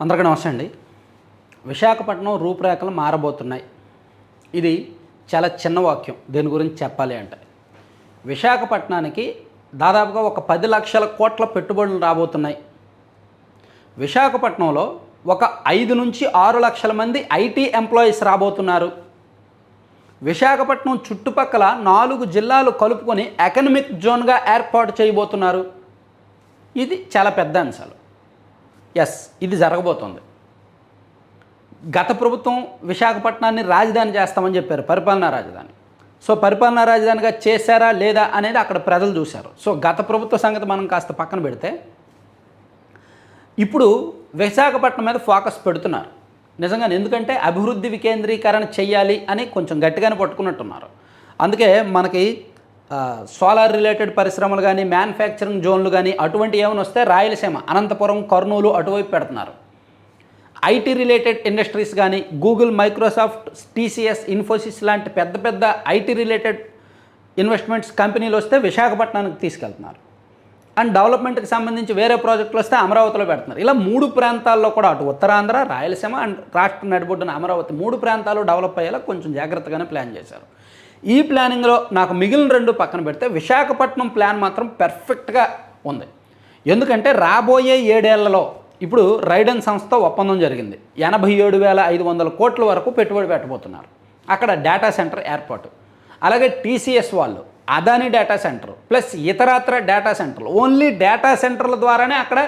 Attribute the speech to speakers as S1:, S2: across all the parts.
S1: అందరికీ నమస్తే అండి. విశాఖపట్నం రూపురేఖలు మారబోతున్నాయి. ఇది చాలా చిన్న వాక్యం దీని గురించి చెప్పాలి అంటే. విశాఖపట్నానికి దాదాపుగా ఒక పది లక్షల కోట్ల పెట్టుబడులు రాబోతున్నాయి. విశాఖపట్నంలో ఒక ఐదు నుంచి ఆరు లక్షల మంది ఐటీ ఎంప్లాయీస్ రాబోతున్నారు. విశాఖపట్నం చుట్టుపక్కల నాలుగు జిల్లాలు కలుపుకొని ఎకనమిక్ జోన్గా ఏర్పాటు చేయబోతున్నారు. ఇది చాలా పెద్ద అంశాలు. ఎస్ ఇది జరగబోతోంది. గత ప్రభుత్వం విశాఖపట్నాన్ని రాజధాని చేస్తామని చెప్పారు పరిపాలనా రాజధాని. సో పరిపాలనా రాజధానిగా చేశారా లేదా అనేది అక్కడ ప్రజలు చూశారు. సో గత ప్రభుత్వ సంగతి మనం కాస్త పక్కన పెడితే ఇప్పుడు విశాఖపట్నం మీద ఫోకస్ పెడుతున్నారు. నిజంగా ఎందుకంటే అభివృద్ధి వికేంద్రీకరణ చేయాలి అని కొంచెం గట్టిగానే పట్టుకున్నట్టున్నారు. అందుకే మనకి సోలార్ రిలేటెడ్ పరిశ్రమలు కానీ మ్యానుఫ్యాక్చరింగ్ జోన్లు కానీ అటువంటి ఏమైనా వస్తే రాయలసీమ అనంతపురం కర్నూలు అటువైపు పెడుతున్నారు. ఐటీ రిలేటెడ్ ఇండస్ట్రీస్ కానీ గూగుల్ మైక్రోసాఫ్ట్ టీసీఎస్ ఇన్ఫోసిస్ లాంటి పెద్ద పెద్ద ఐటీ రిలేటెడ్ ఇన్వెస్ట్మెంట్స్ కంపెనీలు వస్తే విశాఖపట్నానికి తీసుకెళ్తున్నారు. అండ్ డెవలప్మెంట్కి సంబంధించి వేరే ప్రాజెక్టులు వస్తే అమరావతిలో పెడుతున్నారు. ఇలా మూడు ప్రాంతాల్లో కూడా అటు ఉత్తరాంధ్ర రాయలసీమ అండ్ రాష్ట్ర నడిబొడ్డున అమరావతి మూడు ప్రాంతాలు డెవలప్ అయ్యేలా కొంచెం జాగ్రత్తగానే ప్లాన్ చేశారు. ఈ ప్లానింగ్లో నాకు మిగిలిన రెండు పక్కన పెడితే విశాఖపట్నం ప్లాన్ మాత్రం పెర్ఫెక్ట్గా ఉంది. ఎందుకంటే రాబోయే ఏడేళ్ళలో ఇప్పుడు రైడన్ సంస్థ ఒప్పందం జరిగింది. ఎనభై ఏడు వేల ఐదు వందల కోట్ల వరకు పెట్టుబడి పెట్టబోతున్నారు. అక్కడ డేటా సెంటర్ ఏర్పాటు. అలాగే టీసీఎస్ వాళ్ళు అదాని డేటా సెంటర్ ప్లస్ ఇతరత్ర డేటా సెంటర్లు ఓన్లీ డేటా సెంటర్ల ద్వారానే అక్కడ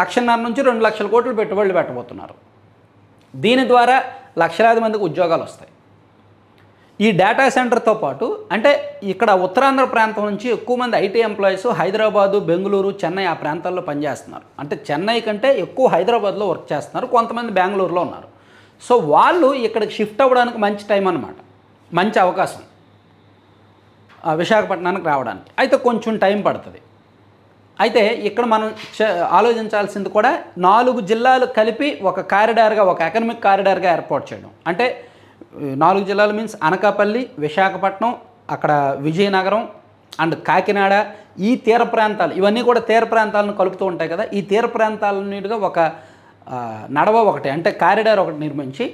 S1: లక్షన్నర నుంచి రెండు లక్షల కోట్లు పెట్టుబడులు పెట్టబోతున్నారు. దీని ద్వారా లక్షలాది మందికి ఉద్యోగాలు వస్తాయి. ఈ డేటా సెంటర్తో పాటు అంటే ఇక్కడ ఉత్తరాంధ్ర ప్రాంతం నుంచి ఎక్కువ మంది ఐటీ ఎంప్లాయీస్ హైదరాబాదు బెంగళూరు చెన్నై ఆ ప్రాంతాల్లో పనిచేస్తున్నారు. అంటే చెన్నై కంటే ఎక్కువ హైదరాబాద్లో వర్క్ చేస్తున్నారు. కొంతమంది బెంగళూరులో ఉన్నారు. సో వాళ్ళు ఇక్కడికి షిఫ్ట్ అవ్వడానికి మంచి టైం అన్నమాట. మంచి అవకాశం. విశాఖపట్నానికి రావడానికి. అయితే కొంచెం టైం పడుతుంది. అయితే ఇక్కడ మనం చ- ఆలోచించాల్సింది కూడా నాలుగు జిల్లాలు కలిపి ఒక కారిడార్గా ఒక ఎకనమిక్ కారిడార్గా ఏర్పాటు చేయడం. అంటే నాలుగు జిల్లాలు మీన్స్ అనకాపల్లి విశాఖపట్నం అక్కడ విజయనగరం అండ్ కాకినాడ ఈ తీర ప్రాంతాలు ఇవన్నీ కూడా తీర ప్రాంతాలను కలుపుతూ ఉంటాయి కదా. ఈ తీర ప్రాంతాలన్నిటిగా ఒక నడవ ఒకటి అంటే కారిడార్ ఒకటి నిర్మించి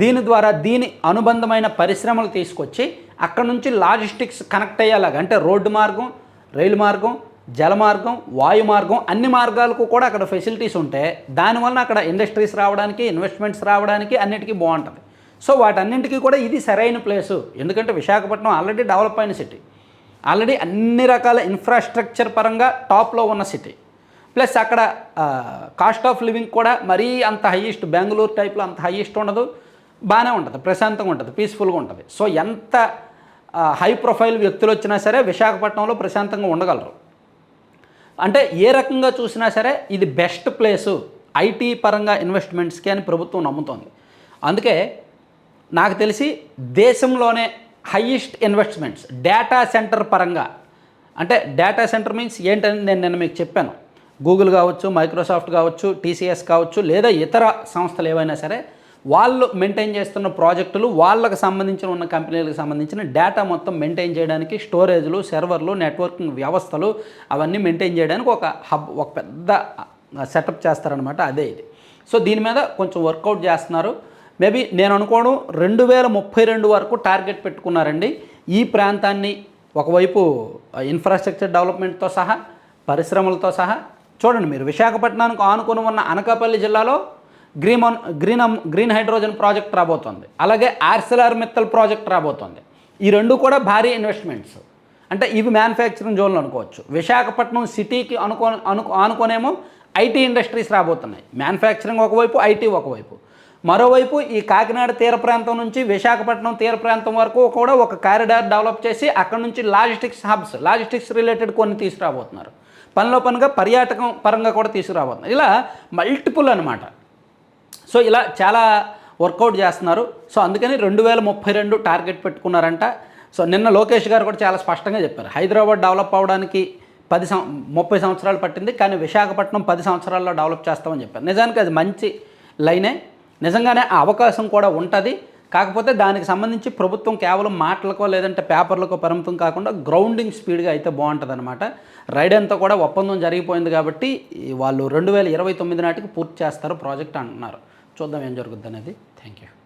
S1: దీని ద్వారా దీని అనుబంధమైన పరిశ్రమలు తీసుకొచ్చి అక్కడ నుంచి లాజిస్టిక్స్ కనెక్ట్ అయ్యేలాగా అంటే రోడ్డు మార్గం రైలు మార్గం జల మార్గం వాయు మార్గం అన్ని మార్గాలకు కూడా అక్కడ ఫెసిలిటీస్ ఉంటే దానివల్ల అక్కడ ఇండస్ట్రీస్ రావడానికి ఇన్వెస్ట్మెంట్స్ రావడానికి అన్నిటికీ బాగుంటుంది. సో వాటన్నింటికీ కూడా ఇది సరైన ప్లేసు. ఎందుకంటే విశాఖపట్నం ఆల్రెడీ డెవలప్ అయిన సిటీ. ఆల్రెడీ అన్ని రకాల ఇన్ఫ్రాస్ట్రక్చర్ పరంగా టాప్లో ఉన్న సిటీ. ప్లస్ అక్కడ కాస్ట్ ఆఫ్ లివింగ్ కూడా మరీ అంత హైయెస్ట్ బెంగళూరు టైప్లో అంత హైయెస్ట్ ఉండదు. బాగానే ఉంటుంది ప్రశాంతంగా ఉంటుంది పీస్ఫుల్గా ఉంటుంది. సో ఎంత హై ప్రొఫైల్ వ్యక్తులు వచ్చినా సరే విశాఖపట్నంలో ప్రశాంతంగా ఉండగలరు. అంటే ఏ రకంగా చూసినా సరే ఇది బెస్ట్ ప్లేసు ఐటీ పరంగా ఇన్వెస్ట్మెంట్స్కి అని ప్రభుత్వం నమ్ముతోంది. అందుకే నాకు తెలిసి దేశంలోనే హయ్యెస్ట్ ఇన్వెస్ట్మెంట్స్ డేటా సెంటర్ పరంగా. అంటే డేటా సెంటర్ మీన్స్ ఏంటని నేను నిన్న మీకు చెప్పాను. గూగుల్ కావచ్చు మైక్రోసాఫ్ట్ కావచ్చు టీసీఎస్ కావచ్చు లేదా ఇతర సంస్థలు ఏవైనా సరే వాళ్ళు మెయింటైన్ చేస్తున్న ప్రాజెక్టులు వాళ్ళకు సంబంధించిన ఉన్న కంపెనీలకు సంబంధించిన డేటా మొత్తం మెయింటైన్ చేయడానికి స్టోరేజ్లు సర్వర్లు నెట్వర్కింగ్ వ్యవస్థలు అవన్నీ మెయింటైన్ చేయడానికి ఒక హబ్ ఒక పెద్ద సెటప్ చేస్తారనమాట అదే ఇది. సో దీని మీద కొంచెం వర్కౌట్ చేస్తున్నారు. మేబీ నేను అనుకోవడం రెండు వేల ముప్పై రెండు వరకు టార్గెట్ పెట్టుకున్నారండి. ఈ ప్రాంతాన్ని ఒకవైపు ఇన్ఫ్రాస్ట్రక్చర్ డెవలప్మెంట్తో సహా పరిశ్రమలతో సహా చూడండి మీరు విశాఖపట్నానికి ఆనుకుని ఉన్న అనకాపల్లి జిల్లాలో గ్రీన్ అన్- గ్రీన్ గ్రీన్ హైడ్రోజన్ ప్రాజెక్ట్ రాబోతోంది. అలాగే ఆర్సెలార్ మిత్తల్ ప్రాజెక్ట్ రాబోతోంది. ఈ రెండు కూడా భారీ ఇన్వెస్ట్మెంట్స్ అంటే ఇవి మ్యానుఫ్యాక్చరింగ్ జోన్లు అనుకోవచ్చు. విశాఖపట్నం సిటీకి అనుకో అనుకో ఆనుకోనేమో ఐటీ ఇండస్ట్రీస్ రాబోతున్నాయి. మ్యానుఫ్యాక్చరింగ్ ఒకవైపు ఐటీ ఒకవైపు. మరోవైపు ఈ కాకినాడ తీర ప్రాంతం నుంచి విశాఖపట్నం తీర ప్రాంతం వరకు కూడా ఒక కారిడార్ డెవలప్ చేసి అక్కడ నుంచి లాజిస్టిక్స్ హబ్స్ లాజిస్టిక్స్ రిలేటెడ్ కొన్ని తీసుకురాబోతున్నారు. పనిలో పనిగా పర్యాటకం పరంగా కూడా తీసుకురాబోతున్నారు. ఇలా మల్టిపుల్ అనమాట సో ఇలా చాలా వర్కౌట్ చేస్తున్నారు. సో అందుకని రెండు వేల ముప్పై రెండు టార్గెట్ పెట్టుకున్నారంట. సో నిన్న లోకేష్ గారు కూడా చాలా స్పష్టంగా చెప్పారు. హైదరాబాద్ డెవలప్ అవ్వడానికి పది సం ముప్పై సంవత్సరాలు పట్టింది కానీ విశాఖపట్నం పది సంవత్సరాల్లో డెవలప్ చేస్తామని చెప్పారు. నిజానికి అది మంచి లైనే. నిజంగానే ఆ అవకాశం కూడా ఉంటుంది. కాకపోతే దానికి సంబంధించి ప్రభుత్వం కేవలం మాటలకో లేదంటే పేపర్లకో పరిమితం కాకుండా గ్రౌండింగ్ స్పీడ్గా అయితే బాగుంటుంది అనమాట రైడ్ అంతా కూడా ఒప్పందం జరిగిపోయింది కాబట్టి వాళ్ళు రెండు వేల ఇరవై తొమ్మిది నాటికి పూర్తి చేస్తారు ప్రాజెక్ట్ అంటున్నారు. చూద్దాం ఏం జరుగుద్ది అనేది థ్యాంక్ యూ